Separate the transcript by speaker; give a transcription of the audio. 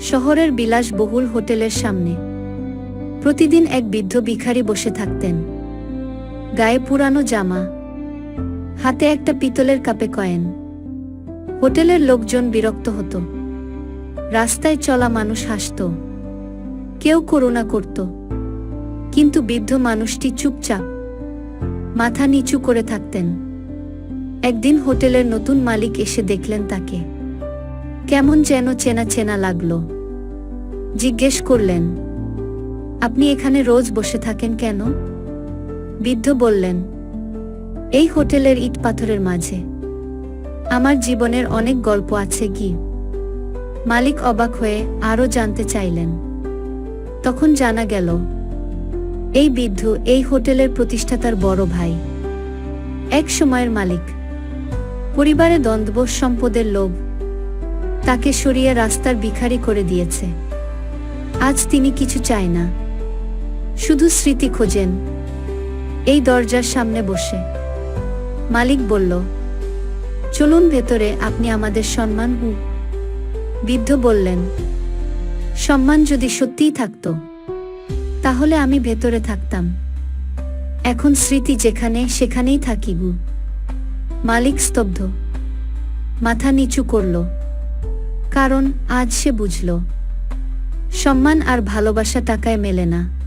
Speaker 1: শহরের বিলাসবহুল হোটেলের সামনে। প্রতিদিন এক বৃদ্ধ ভিখারি বসে থাকতেন। গায়ে পুরানো জামা, হাতে একটা পিতলের কাপে কয়েন। হোটেলের লোকজন বিরক্ত হতো। রাস্তায় চলা মানুষ হাসত। কেউ করুণা করত। কিন্তু বৃদ্ধ মানুষটি চুপচাপ, মাথা নিচু করে থাকতেন। একদিন হোটেলের নতুন মালিক এসে দেখলেন তাকে। কেমন যেন চেনা চেনা লাগল। জিজ্ঞেস করলেন, আপনি এখানে রোজ বসে থাকেন কেন? বৃদ্ধ বললেন, এই হোটেলের ইট পাথরের মাঝে। আমার জীবনের অনেক গল্প আছে কি? মালিক অবাক হয়ে আরও জানতে চাইলেন। তখন জানা গেল, এই বৃদ্ধ এই হোটেলের প্রতিষ্ঠাতার বড় ভাই। এক সময়ের মালিক। পরিবারে দ্বন্দ্ব, সম্পদের লোভ তাকে সরিয়ে রাস্তার ভিখারি করে দিয়েছে। আজ তিনি কিছু চায় না। শুধু স্মৃতি খোঁজেন। এই দরজার সামনে বসে। মালিক বলল, চলুন ভেতরে, আপনি আমাদের সম্মান হু। বৃদ্ধ বললেন, সম্মান যদি সত্যিই থাকতো, তাহলে আমি ভেতরে থাকতাম। এখন স্মৃতি যেখানে, সেখানেই থাকি গু। মালিক স্তব্ধ। মাথা নিচু করল। কারণ আজ সে বুঝল। সম্মান আর ভালোবাসা টাকায় মেলে না।